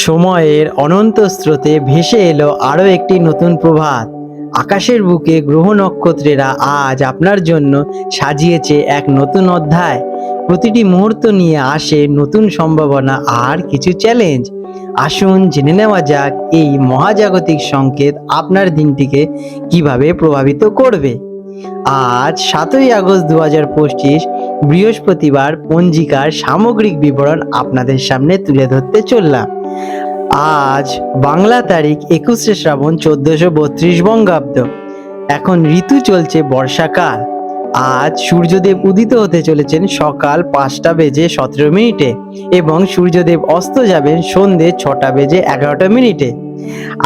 সময়ের অনন্ত স্রোতে ভেসে এলো আরও একটি নতুন প্রভাত। আকাশের বুকে গ্রহ নক্ষত্রেরা আজ আপনার জন্য সাজিয়েছে এক নতুন অধ্যায়। প্রতিটি মুহূর্ত নিয়ে আসে নতুন সম্ভাবনা আর কিছু চ্যালেঞ্জ আসুন জেনে নেওয়া যাক এই মহাজাগতিক সংকেত আপনার দিনটিকে কীভাবে প্রভাবিত করবে। আজ সাতই আগস্ট দু হাজার পঁচিশ বৃহস্পতিবার পঞ্জিকার সামগ্রিক বিবরণ আপনাদের সামনে তুলে ধরতে চললাম। আজ বাংলা তারিখ একুশে শ্রাবণ চোদ্দশো বত্রিশ বঙ্গাব্দ। এখন ঋতু চলছে বর্ষাকাল। আজ সূর্যদেব উদিত হতে চলেছেন সকাল পাঁচটা বেজে সতেরো মিনিটে এবং সূর্যদেব অস্ত যাবেন সন্ধে ছটা বেজে এগারোটা মিনিটে।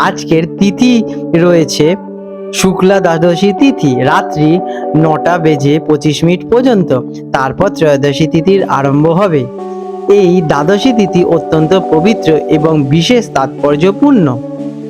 আজকের তিথি রয়েছে শুক্লা দ্বাদশী তিথি, রাত্রি নটা বেজে পঁচিশ মিনিট পর্যন্ত। তারপর ত্রয়োদশী তিথির আরম্ভ হবে। এই দ্বাদশী তিথি অত্যন্ত পবিত্র এবং বিশেষ তাৎপর্যপূর্ণ।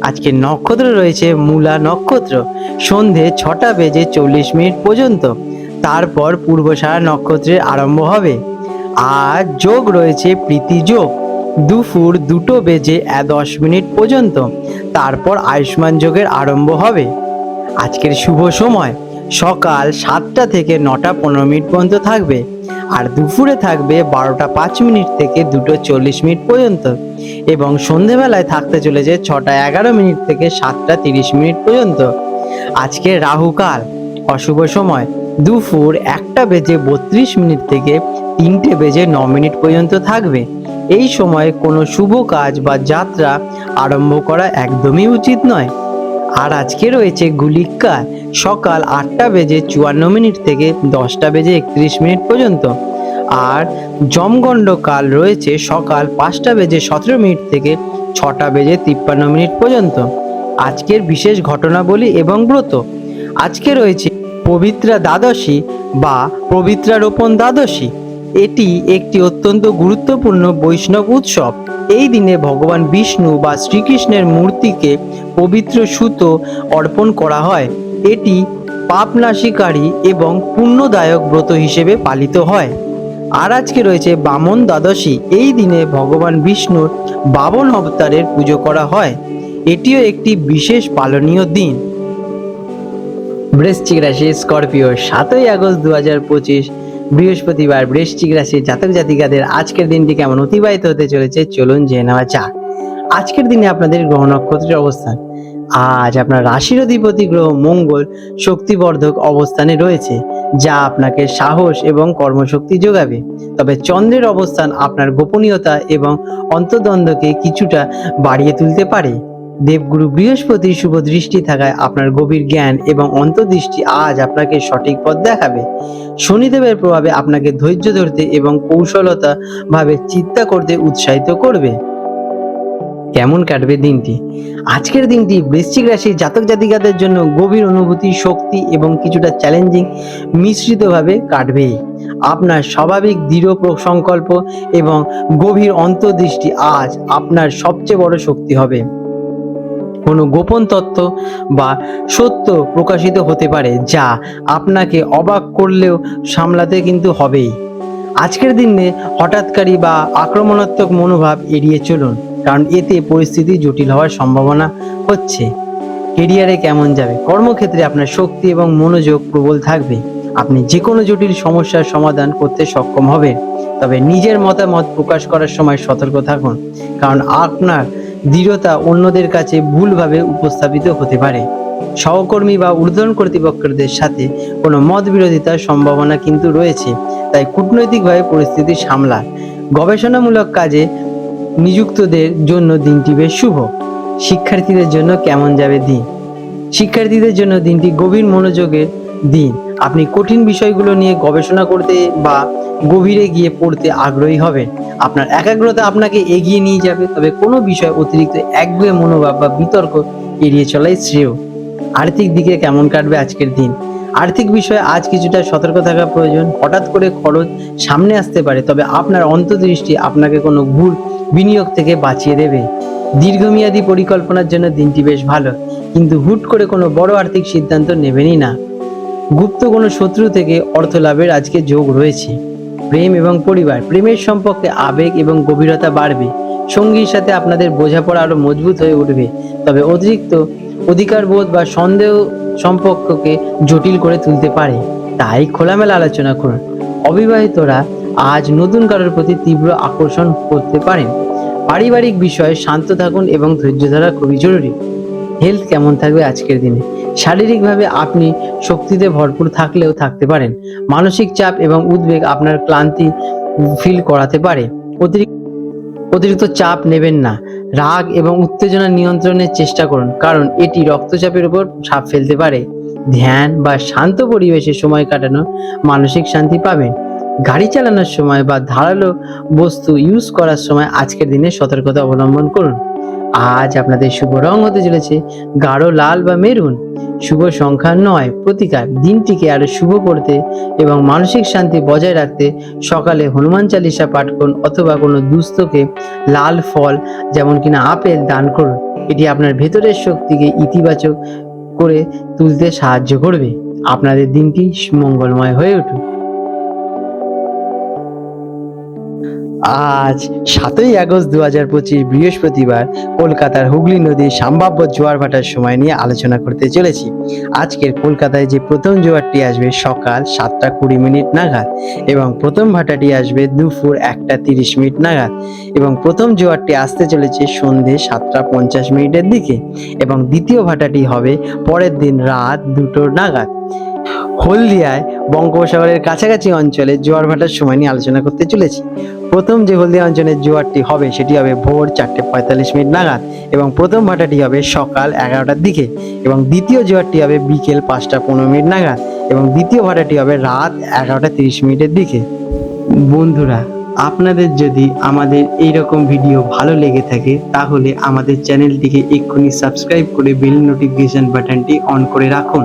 আজকে নক্ষত্র রয়েছে মূলা নক্ষত্র। সন্ধে ছটা বেজে চল্লিশ মিনিট পর্যন্ত। তারপর পূর্বসারা নক্ষত্রের আরম্ভ হবে। আর যোগ রয়েছে প্রীতি যোগ। দুপুর দুটো বেজে দশ মিনিট পর্যন্ত। তারপর আয়ুষ্মান যোগের আরম্ভ হবে। আজকের শুভ সময়। সকাল সাতটা থেকে নটা পনেরো মিনিট পর্যন্ত থাকবে আর দুপুরে থাকবে বারোটা পাঁচ মিনিট থেকে দুটো চল্লিশ মিনিট পর্যন্ত এবং সন্ধেবেলায় থাকতে চলেছে ছটা এগারো মিনিট থেকে সাতটা তিরিশ মিনিট পর্যন্ত। আজকে রাহুকাল, অশুভ সময়, দুপুর একটা বেজে বত্রিশ মিনিট থেকে তিনটে বেজে ন মিনিট পর্যন্ত থাকবে। এই সময় কোনো শুভ কাজ বা যাত্রা আরম্ভ করা একদমই উচিত নয়। আর আজকে রয়েছে গুলিকাল সকাল আটটা বেজে চুয়ান্ন মিনিট থেকে দশটা বেজে একত্রিশ মিনিট পর্যন্ত। আর জমগণ্ড কাল রয়েছে সকাল পাঁচটা বেজে সতেরো মিনিট থেকে ছটা বেজে তিপ্পান্ন মিনিট পর্যন্ত। আজকের বিশেষ ঘটনাবলী এবং ব্রত। আজকে রয়েছে পবিত্রা দ্বাদশী বা পবিত্রারোপণ দ্বাদশী। এটি একটি অত্যন্ত গুরুত্বপূর্ণ বৈষ্ণব উৎসব। এই দিনে ভগবান বিষ্ণু বা শ্রীকৃষ্ণের মূর্তিকে পবিত্র সুতো অর্পণ করা হয়। এটি পাপনাশীকারী এবং পুণ্যদায়ক ব্রত হিসেবে পালিত হয়। আর আজকে রয়েছে বামন দ্বাদশী। এই দিনে ভগবান বিষ্ণুর বাবন অবতারের পুজো করা হয়। এটিও একটি বিশেষ পালনীয় দিন। বৃশ্চিক রাশি স্করপিও সাতই আগস্ট দু হাজার পঁচিশ বৃহস্পতিবার বৃশ্চিক রাশির জাতক জাতিকাদের আজকের দিনটি কেমন অতিবাহিত হতে চলেছে, চলুন জেনে নেওয়া যাক। আজকের দিনে আপনাদের গ্রহ নক্ষত্রের অবস্থান। আজ আপনার রাশির অধিপতি গ্রহ মঙ্গল শক্তিবর্ধক অবস্থানে রয়েছে, যা আপনাকে সাহস এবং কর্মশক্তি যোগাবে। তবে চন্দ্রের অবস্থান আপনার গোপনীয়তা এবং অন্তদ্বন্দ্বকে কিছুটা বাড়িয়ে তুলতে পারে। দেবগুরু বৃহস্পতির শুভ দৃষ্টি থাকায় আপনার গভীর জ্ঞান এবং অন্তর্দৃষ্টি আজ আপনাকে সঠিক পথ দেখাবে। শনিদেবের প্রভাবে আপনাকে ধৈর্য ধরতে এবং কৌশলতা ভাবে চিন্তা করতে উৎসাহিত করবে। কেমন কাটবে দিনটি? আজকের দিনটি বৃশ্চিক রাশির জাতক জাতিকাদের জন্য গভীর অনুভূতি, শক্তি এবং কিছুটা চ্যালেঞ্জিং মিশ্রিতভাবে কাটবে। আপনার স্বাভাবিক দৃঢ় সংকল্প এবং গভীর অন্তর্দৃষ্টি আজ আপনার সবচেয়ে বড় শক্তি হবে। কোনো গোপন তত্ত্ব বা সত্য প্রকাশিত হতে পারে, যা আপনাকে অবাক করলেও সামলাতে কিন্তু হবেই। আজকের দিনে হঠাৎকারী বা আক্রমণাত্মক মনোভাব এড়িয়ে চলুন, কারণ এতে পরিস্থিতি জটিল হওয়ার সম্ভাবনা হচ্ছে। কেরিয়ারে কেমন যাবে? কর্মক্ষেত্রে আপনার শক্তি এবং মনোযোগ প্রবল থাকবে। আপনি যে কোনো জটিল সমস্যার সমাধান করতে সক্ষম হবেন। তবে নিজের মতামত প্রকাশ করার সময় সতর্ক থাকুন, কারণ আপনার দৃঢ়তা অন্যদের কাছে ভুলভাবে উপস্থাপিত হতে পারে। সহকর্মী বা ঊর্ধ্বতন কর্তৃপক্ষদের সাথে কোনো মত বিরোধিতার সম্ভাবনা কিন্তু রয়েছে, তাই কূটনৈতিকভাবে পরিস্থিতি সামলা গবেষণামূলক কাজে নিযুক্তদের জন্য দিনটি বেশ শুভ। শিক্ষার্থীদের জন্য কেমন যাবে দিন? শিক্ষার্থীদের জন্য দিনটি গভীর মনোযোগের দিন। আপনি কঠিন বিষয়গুলো নিয়ে গবেষণা করতে বা গভীরে গিয়ে পড়তে আগ্রহী হবেন। আপনার একাগ্রতা আপনাকে এগিয়ে নিয়ে যাবে, তবে কোনো বিষয় অতিরিক্ত একগুয়ে মনোভাব বা বিতর্ক এড়িয়ে চলাই শ্রেয়। আর্থিক দিকে কেমন কাটবে আজকের দিন? আর্থিক বিষয়ে আজ কিছুটা সতর্ক থাকা প্রয়োজন। হঠাৎ করে খরচ সামনে আসতে পারে, তবে আপনার অন্তর্দৃষ্টি আপনাকে কোনো ভুল বিনিয়োগ থেকে বাঁচিয়ে দেবে। দীর্ঘমেয়াদী পরিকল্পনার জন্য দিনটি বেশ ভালো, কিন্তু হুট করে কোনো বড় আর্থিক সিদ্ধান্ত নেবেনই না। গুপ্ত কোনো শত্রু থেকে অর্থ লাভের আজকে যোগ রয়েছে। প্রেম এবং পরিবার, প্রেমের সম্পর্কে আবেগ এবং গভীরতা বাড়বে। সঙ্গীর সাথে আপনাদের বোঝাপড়া আরও মজবুত হয়ে উঠবে। তবে অতিরিক্ত অধিকার বোধ বা সন্দেহ সম্পর্ককে জটিল করে তুলতে পারে। তাই খোলামেলা আলোচনা করুন। অবিবাহিতরা আজ নতুন কারোর প্রতি তীব্র আকর্ষণ করতে পারেন। পারিবারিক বিষয়ে শান্ত থাকুন এবং ধৈর্য ধরা খুবই জরুরি। হেলথ কেমন থাকবে আজকের দিনে? শারীরিকভাবে আপনি শক্তিতে ভরপুর থাকলেও থাকতে পারেন। মানসিক চাপ এবং উদ্বেগ আপনার ক্লান্তি ফিল করাতে পারে। অতিরিক্ত অতিরিক্ত চাপ নেবেন না। রাগ এবং উত্তেজনা নিয়ন্ত্রণের চেষ্টা করুন, কারণ এটি রক্তচাপের উপর ছাপ ফেলতে পারে। ধ্যান বা শান্ত পরিবেশে সময় কাটানো মানসিক শান্তি পাবেন। গাড়ি চালানোর সময় বা ধারালো বস্তু ইউজ করার সময় আজকের দিনে সতর্কতা অবলম্বন করুন। আজ আপনাদের শুভ রং হতে চলেছে গাঢ় লাল বা মেরুন। শুভ সংখ্যা নয়, প্রতিকার। দিনটিকে আরও শুভ করতে এবং মানসিক শান্তি বজায় রাখতে সকালে হনুমান চালিসা পাঠ করুন অথবা কোনো দুস্থকে লাল ফল, যেমন কিনা আপেল, দান করুন। এটি আপনার ভেতরের শক্তিকে ইতিবাচক করে তুলতে সাহায্য করবে। আপনাদের দিনটি মঙ্গলময় হয়ে উঠুক। আজ সাতই আগস্ট দু হাজার পঁচিশ বৃহস্পতিবার কলকাতার হুগলি নদীর সম্ভাব্য জোয়ার ভাটার সময় নিয়ে আলোচনা করতে চলেছি। আজকের কলকাতায় যে প্রথম জোয়ারটি আসবে সকাল সাতটা কুড়ি মিনিট নাগাদ এবং প্রথম ভাটাটি আসবে দুপুর একটা তিরিশ মিনিট নাগাদ এবং প্রথম জোয়ারটি আসতে চলেছে সন্ধে সাতটা পঞ্চাশ মিনিটের দিকে এবং দ্বিতীয় ভাটাটি হবে পরের দিন রাত দুটো নাগাদ। হলদিয়ায় বঙ্গোপসাগরের কাছাকাছি অঞ্চলে জোয়ার ভাটার সময় নিয়ে আলোচনা করতে চলেছি। প্রথম যে হলদিয়া অঞ্চলের জোয়ারটি হবে, সেটি হবে ভোর চারটে পঁয়তাল্লিশ মিনিট নাগাদ এবং প্রথম ভাটাটি হবে সকাল এগারোটার দিকে এবং দ্বিতীয় জোয়ারটি হবে বিকেল পাঁচটা পনেরো মিনিট নাগাদ এবং দ্বিতীয় ভাটাটি হবে রাত এগারোটা তিরিশ মিনিটের দিকে। বন্ধুরা, আপনাদের যদি আমাদের এই রকম ভিডিও ভালো লেগে থাকে, তাহলে আমাদের চ্যানেলটিকে এক্ষুনি সাবস্ক্রাইব করে বেল নোটিফিকেশন বাটনটি অন করে রাখুন।